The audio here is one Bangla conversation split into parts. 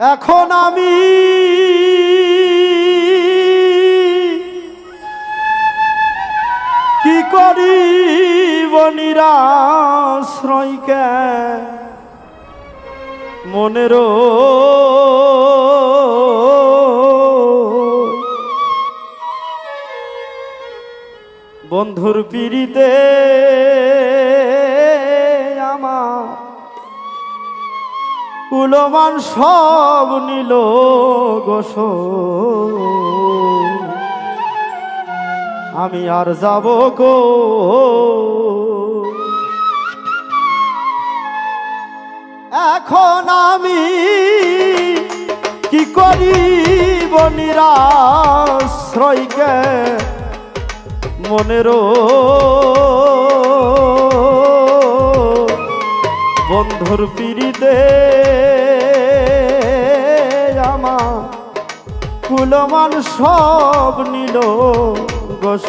এখন আমি কি করি নিরাশ্রয়কে মনেরও বন্ধুর পিড়িতে কুলমান সব নিল গোস আমি আর যাব গো এখন আমি কি করিব নিরাশ্রয়কে মনেরও বন্ধুর পিড়িতে কুলমান সব নিল গোস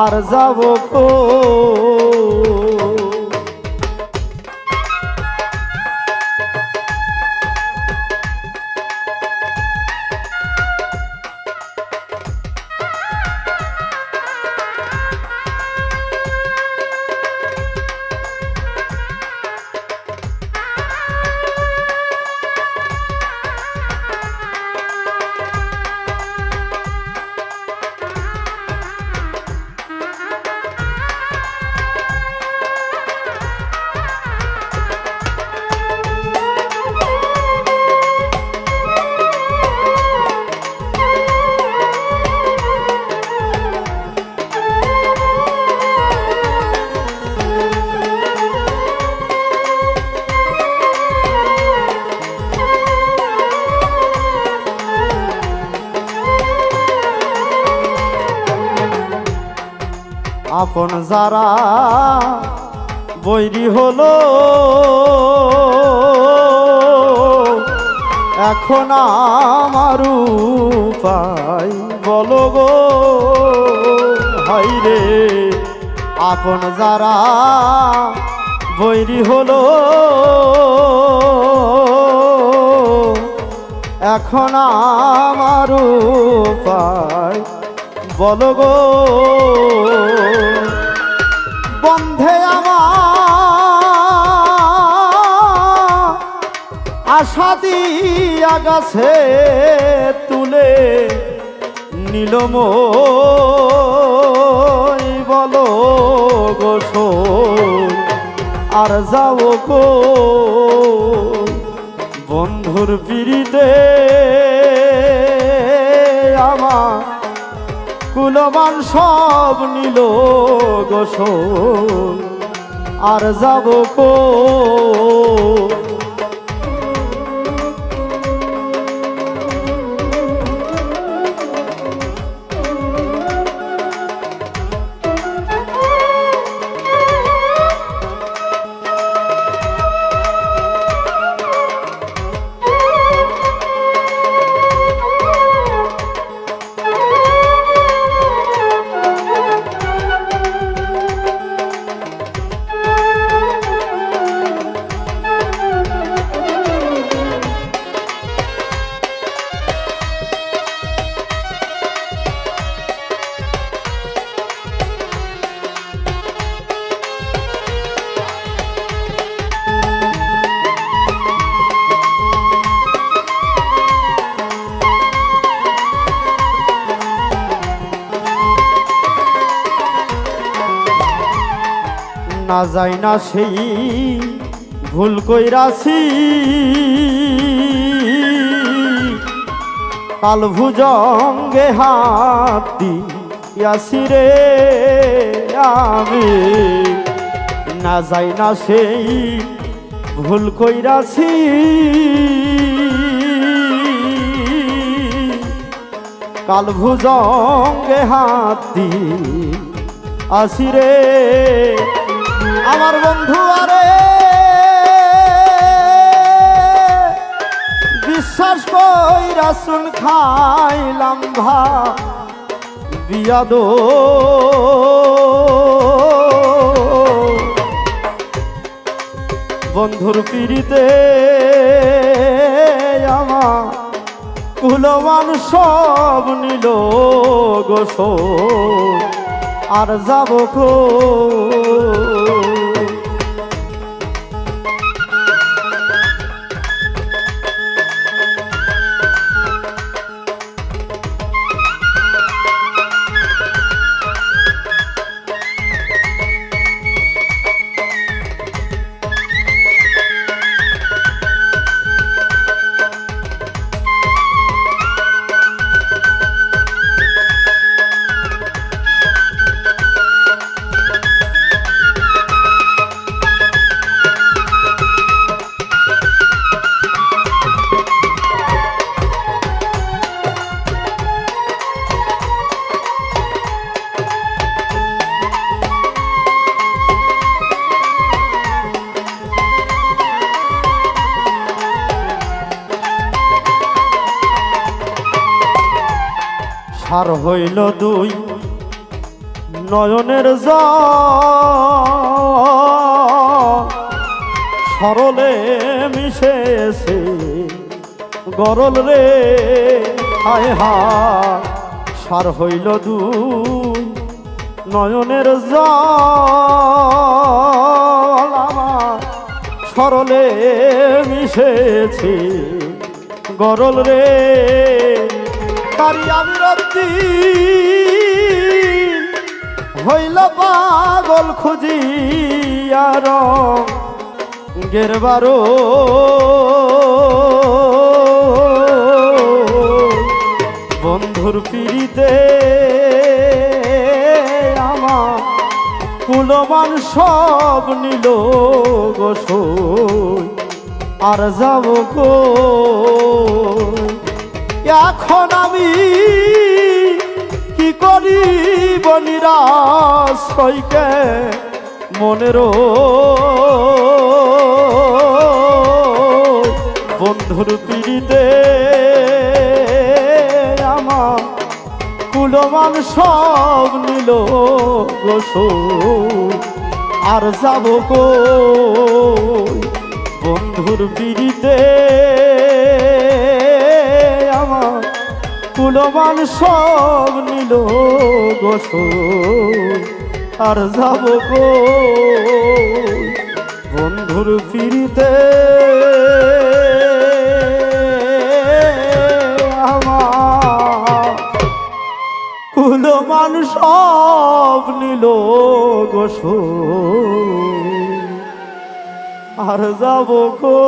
আর যাব কো আপন যারা বৈরি হলো, এখন আমার উপায় বলো গো রে। আপন যারা বৈরি হলো, এখন আমার উপায় বলো গো। বন্ধে আমার আশা দিয়া গাছে তুলে নীলম বলো গো আর যাও গো। বন্ধুর পিড়িতে আমার কুলমান সব নিল গোসল। আর যাব কো না যাই না সেই ভুল কইরাছি কাল ভুজঙ্গে হাতি আসি রে আমি। না যাই না সেই ভুল কইরাছি কাল ভুজঙ্গে হাতি আসিরে আমার বন্ধু, আরে। বিশ্বাস কইরা শুন, খাইলাম ভা বিয়াদ বন্ধুর পিড়িতে আমার কুলমান সব নিল গোসো আর যাব কো সার হইল দুই। নয়নের জল সরলে মিশেছে গরল রে। হায় হা সার হইল দুই। নয়নের জল আমার সরলে মিশেছে গরল রে। রত্তি হইল পাগল খুঁজি আর গেরবারো বন্ধুর পিড়িতে আমার কুলমান সব নিল গোসই। আর যাব গো এখন আমি কি করি বনিরাস কইকে মনের বন্ধুর পিড়িতে আমার কুলমান সব নিল আর যাব বন্ধুর পিড়িতে? কুলমান সব নিল গোসো আর যাব গো বন্ধুর পিড়িতে আমার কুলো মানুষ সব নিল গোসো আর যাব গো